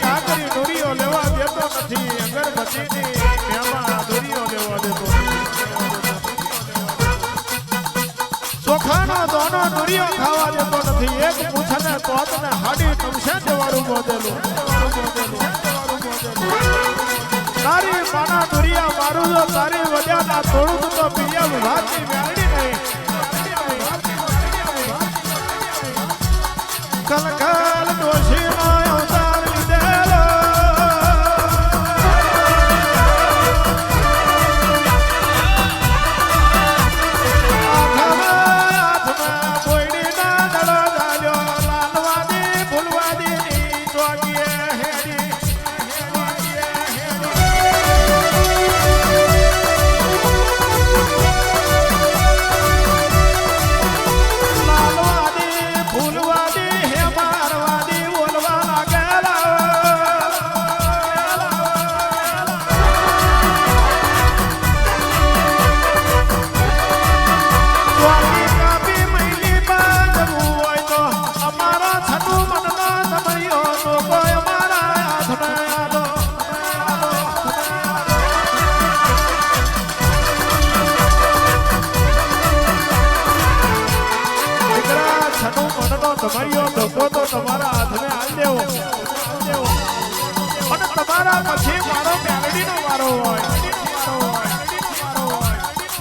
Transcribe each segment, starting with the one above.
કાકરી દોરીઓ લેવા દેતો નથી અગરબત્તીની દોરીઓ ખાવા દેતો નથી. એક પૂછને તોતને હાડી તમશે દેવારું બોધેલું તારી પાના દુરિયા મારું જો તારી વજ્યા ના થોડું તો પિયા વિભાગની મેળડી નહીં. કલકલ તમારા પછી મારો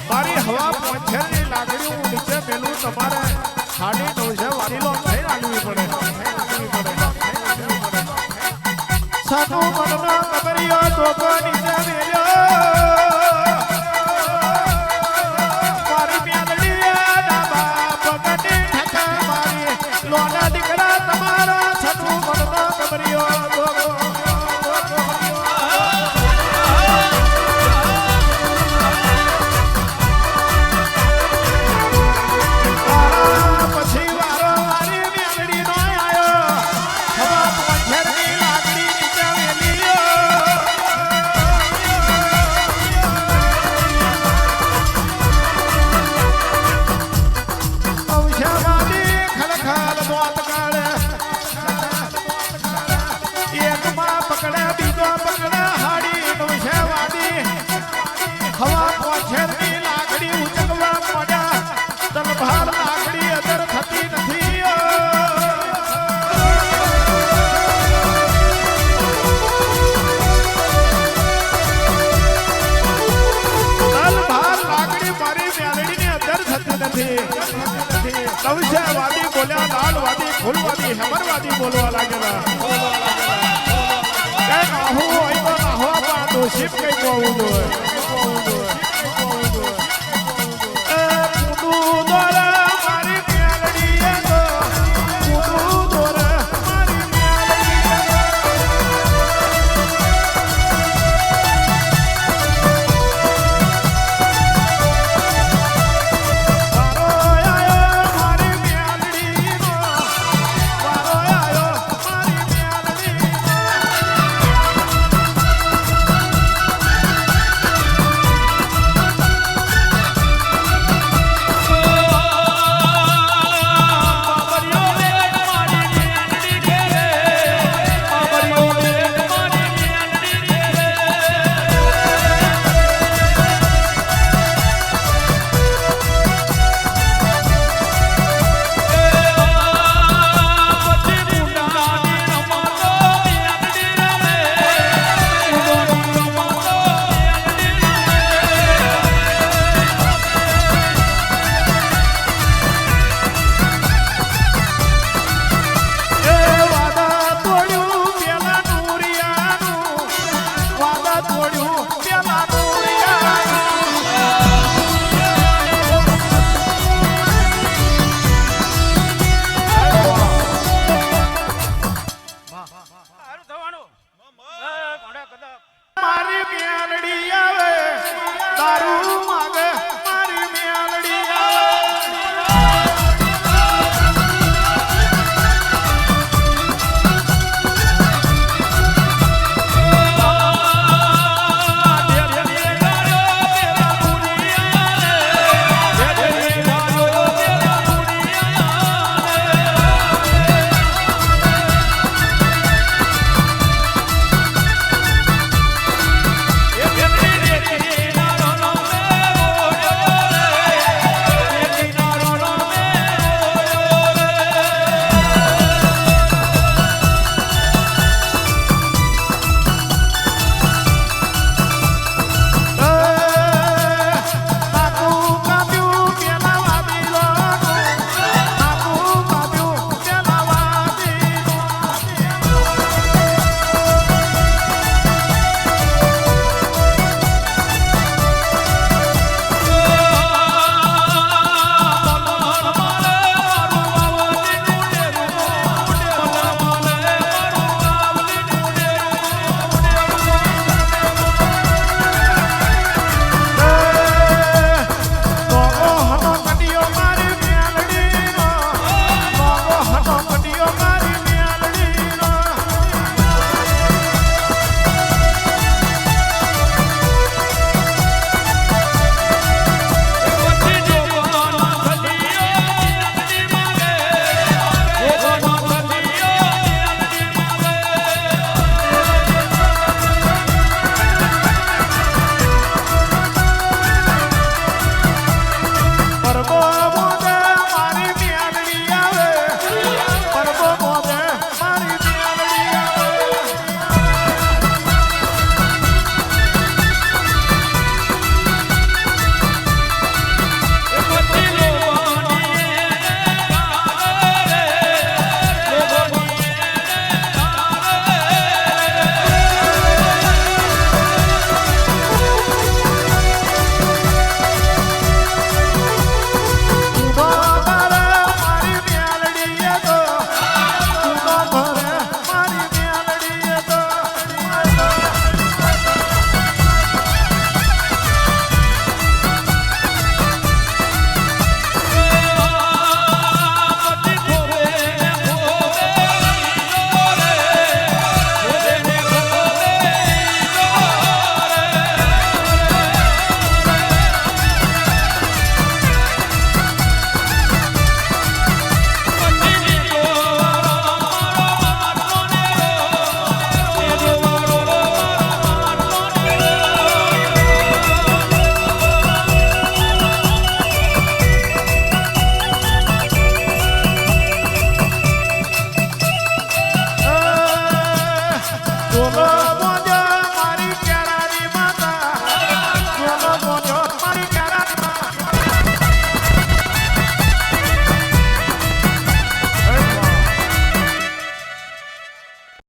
મારી હવા પંચરની લાગણી હું નીચે તમારે સાડી નવસે વાડીલો થઈ લાગવી પડે. સાનું મનનો કબરિયો ધોકો નીચે મેલ્યો. મારી નવશેવાદી બોલ્યા લાલવાદી ફૂલવાદી હેમરવાદી બોલવા લાગેલા કઈ નાહું હોય તો નાહવા પણ દોષિત કઈ હોવું જોઈએ